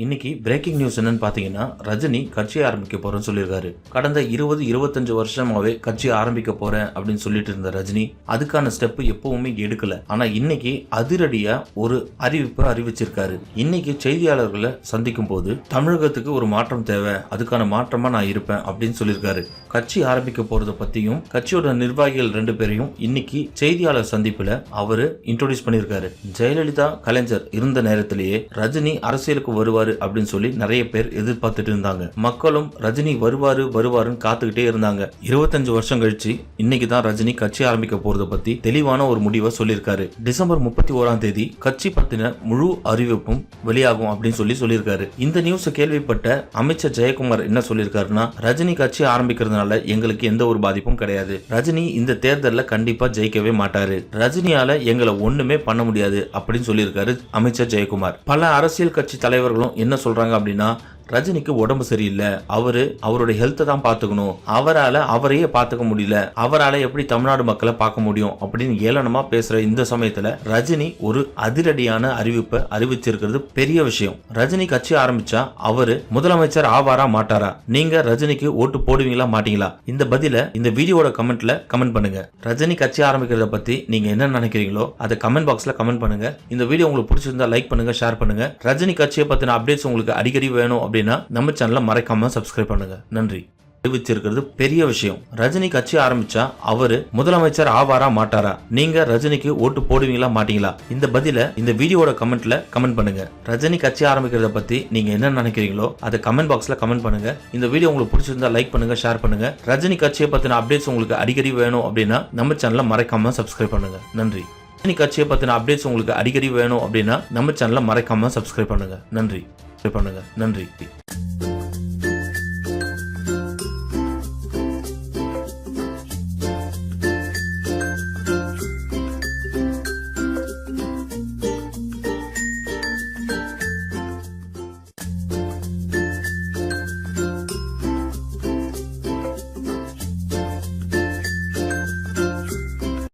இன்னைக்கு breaking news என்னன்னு பார்த்தீங்கன்னா ரஜினி கட்சி ஆரம்பிக்க போறேன்னு சொல்லியிருக்காரு. கடந்த இருபது இருபத்தஞ்சு வருஷமாவே கட்சி ஆரம்பிக்க போறேன் அப்படின்னு சொல்லிட்டு இருந்த ரஜினி அதுக்கான ஸ்டெப் எப்பவுமே எடுக்கல. ஆனா இன்னைக்கு அதிரடியா ஒரு அறிவிப்பை அறிவிச்சிருக்காரு. இன்னைக்கு செய்தியாளர்களை சந்திக்கும் போது தமிழகத்துக்கு ஒரு மாற்றம் தேவை அதுக்கான மாற்றமா நான் இருப்பேன் அப்படின்னு சொல்லியிருக்காரு. கட்சி ஆரம்பிக்க போறதை பத்தியும் கட்சியோட நிர்வாகிகள் ரெண்டு பேரையும் இன்னைக்கு செய்தியாளர் சந்திப்புல அவரு இன்ட்ரோடியூஸ் பண்ணியிருக்காரு. ஜெயலலிதா கலைஞர் இருந்த நேரத்திலேயே ரஜினி அரசியலுக்கு வருவாரு வருவாரு அப்படின்னு சொல்லி நிறைய பேர் எதிர்பார்த்துட்டு இருந்தாங்க. மக்களும் ரஜினி வருவாரு வருவாருன்னு காத்துக்கிட்டே இருந்தாங்க. இருபத்தஞ்சு வருஷம் கழிச்சு இன்னைக்கு தான் ரஜினி கட்சி ஆரம்பிக்க போறத பத்தி தெளிவான ஒரு முடிவை சொல்லியிருக்காரு. டிசம்பர் முப்பத்தி ஓராம் தேதி கட்சி பத்தின முழு அறிவிப்பும் வெளியாகும் அப்படின்னு சொல்லி சொல்லியிருக்காரு. இந்த நியூஸ் கேள்விப்பட்ட அமைச்சர் ஜெயக்குமார் என்ன சொல்லியிருக்காருன்னா ரஜினி கட்சி ஆரம்பிக்கிறதுனால எங்களுக்கு எந்த ஒரு பாதிப்பும் கிடையாது. ரஜினி இந்த தேர்தலில் கண்டிப்பா ஜெயிக்கவே மாட்டாரு. ரஜினியால எங்களை ஒண்ணுமே பண்ண முடியாது அப்படின்னு சொல்லியிருக்காரு அமைச்சர் ஜெயக்குமார். பல அரசியல் கட்சி தலைவர்களும் என்ன சொல்கிறாங்க அப்படின்னா ரஜினிக்கு உடம்பு சரியில்லை. அவரு அவருடைய ஹெல்த்தை தான் பார்த்துக்கணும். அவரால் அவரையே பார்த்துக்க முடியல. அவரால் எப்படி தமிழ்நாடு மக்களை பார்க்க முடியும் அப்படின்னு ஏளனமா பேசுற இந்த சமயத்துல ரஜினி ஒரு அதிரடியான அறிவிப்பை அறிவிச்சிருக்கிறது பெரிய விஷயம். ரஜினி கட்சி ஆரம்பிச்சா அவரு முதலமைச்சர் ஆவாரா மாட்டாரா? நீங்க ரஜினிக்கு ஓட்டு போடுவீங்களா மாட்டீங்களா? இந்த பதில இந்த வீடியோட கமெண்ட்ல கமெண்ட் பண்ணுங்க. ரஜினி கட்சி ஆரம்பிக்கிறத பத்தி நீங்க என்ன நினைக்கிறீங்களோ அதை கமெண்ட் பாக்ஸ்ல கமெண்ட் பண்ணுங்க. இந்த வீடியோ உங்களுக்கு பிடிச்சிருந்தா லைக் பண்ணுங்க ஷேர் பண்ணுங்க. ரஜினி கட்சியை பத்தின அப்டேட்ஸ் உங்களுக்கு அடிக்கடி வேணும் அப்படின்னு அப்படின்னா நம்ம சேனலை மறைக்காம சப்ஸ்கிரைப் பண்ணுங்க. நன்றி. அறிவிச்சிருக்கிறது பெரிய விஷயம். ரஜினி கட்சி ஆரம்பிச்சா அவரு முதலமைச்சர் ஆவாரா மாட்டாரா? நீங்க ரஜினிக்கு ஓட்டு போடுவீங்களா மாட்டீங்களா? இந்த பதில இந்த வீடியோட கமெண்ட்ல கமெண்ட் பண்ணுங்க. ரஜினி கட்சி ஆரம்பிக்கிறத பத்தி நீங்க என்ன நினைக்கிறீங்களோ அதை கமெண்ட் பாக்ஸ்ல கமெண்ட் பண்ணுங்க. இந்த வீடியோ உங்களுக்கு பிடிச்சிருந்தா லைக் பண்ணுங்க ஷேர் பண்ணுங்க. ரஜினி கட்சியை பத்தின அப்டேட்ஸ் உங்களுக்கு அடிக்கடி வேணும் அப்படின்னா நம்ம சேனலை மறைக்காம சப்ஸ்கிரைப் பண்ணுங்க. நன்றி. ரஜினி கட்சியை பத்தின அப்டேட்ஸ் உங்களுக்கு அடிக்கடி வேணும் அப்படின்னா நம்ம சேனலை மறைக்காம சப்ஸ்கிரைப் பண்ணுங்க. நன்றி. பண்ணுங்க. நன்றி.